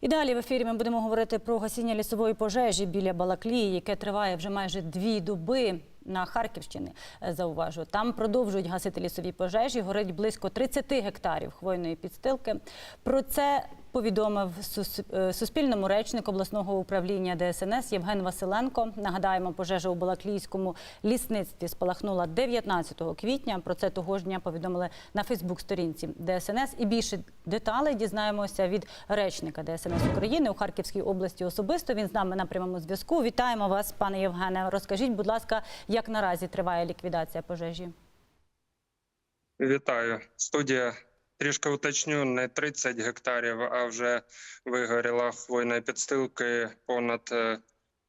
І далі в ефірі ми будемо говорити про гасіння лісової пожежі біля Балаклії, яке триває вже майже дві доби. На Харківщині е, зауважу. Там продовжують гасити лісові пожежі. Горить близько 30 гектарів хвойної підстилки. Про це повідомив е, Суспільному речник обласного управління ДСНС Євген Василенко. Нагадаємо, пожежа у Балаклійському лісництві спалахнула 19 квітня. Про це того ж дня повідомили на Фейсбук-сторінці ДСНС. І більше деталей дізнаємося від речника ДСНС України у Харківській області особисто. Він з нами на прямому зв'язку. Вітаємо вас, пане Євгене. Розкажіть, будь ласка, як наразі триває ліквідація пожежі? Вітаю. Студія. Трішки уточню, не 30 гектарів, а вже вигоріла хвойної підстилки понад е,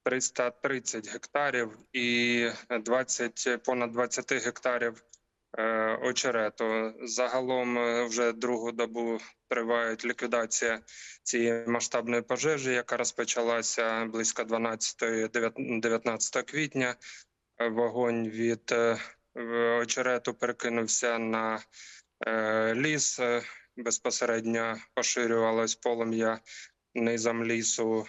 330 гектарів і 20, понад 20 гектарів е, очерету. Загалом е, вже другу добу триває ліквідація цієї масштабної пожежі, яка розпочалася близько 12-19 квітня. Вогонь від е, очерету перекинувся на е, ліс. е, Безпосередньо поширювалось полум'я низом лісу.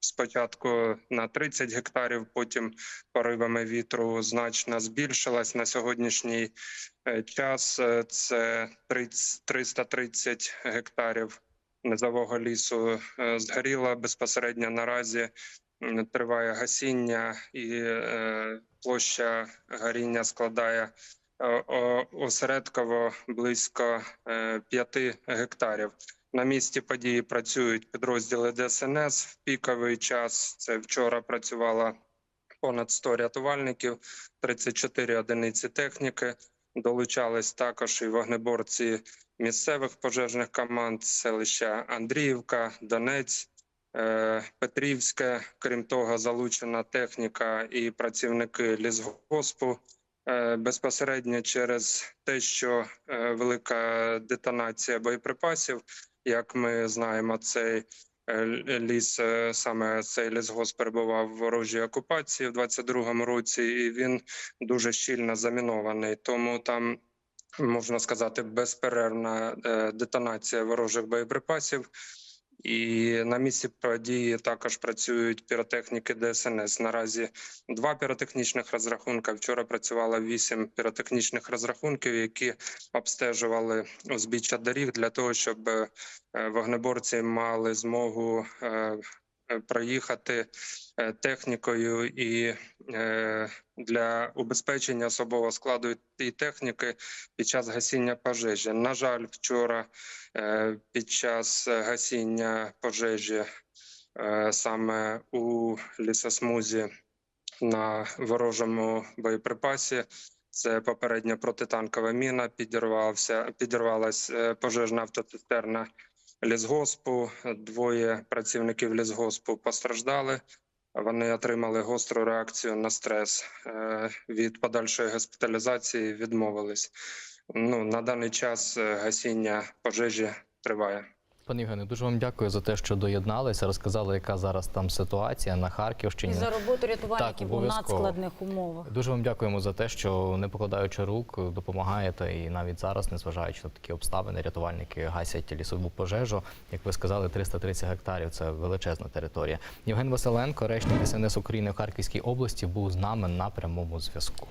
Спочатку на 30 гектарів, потім поривами вітру значно збільшилась. На сьогоднішній час це 30 330 гектарів низового лісу згоріло безпосередньо наразі. Триває гасіння і е, площа горіння складає е, осередково близько 5 гектарів. На місці події працюють підрозділи ДСНС в піковий час. Це вчора працювало понад 100 рятувальників, 34 одиниці техніки. Долучались також і вогнеборці місцевих пожежних команд селища Андріївка, Донець, е, Петрівське. Крім того, залучена техніка і працівники лісгоспу. Е, Безпосередньо через те, що е, велика детонація боєприпасів, як ми знаємо, цей е, ліс е, саме цей лісгосп перебував в ворожій окупації в 22-му році, і він дуже щільно замінований. Тому там можна сказати безперервна е, детонація ворожих боєприпасів. І на місці події також працюють піротехніки ДСНС. Наразі два піротехнічних розрахунка. Вчора працювало вісім піротехнічних розрахунків, які обстежували узбіччя доріг для того, щоб е, вогнеборці мали змогу е, проїхати е, технікою і е, для убезпечення особового складу і техніки під час гасіння пожежі. На жаль, вчора е, під час гасіння пожежі саме у лісосмузі на ворожому боєприпасі. Це попередня протитанкова міна. Підірвався, підірвалась е, пожежна автоцистерна лісгоспу. Двоє працівників лісгоспу постраждали. Вони отримали гостру реакцію на стрес. Е, Від подальшої госпіталізації відмовились. Ну на даний час е, гасіння пожежі триває. Пане Євгене, дуже вам дякую за те, що доєдналися, розказали, яка зараз там ситуація на І Харківщині. за роботу рятувальників у надскладних умовах. Дуже вам дякуємо за те, що не покладаючи рук, допомагаєте. І навіть зараз, незважаючи на такі обставини, рятувальники гасять лісову пожежу. Як ви сказали, 330 гектарів це величезна територія. Євген Василенко, речник СНС України в Харківській області, був з нами на прямому зв'язку.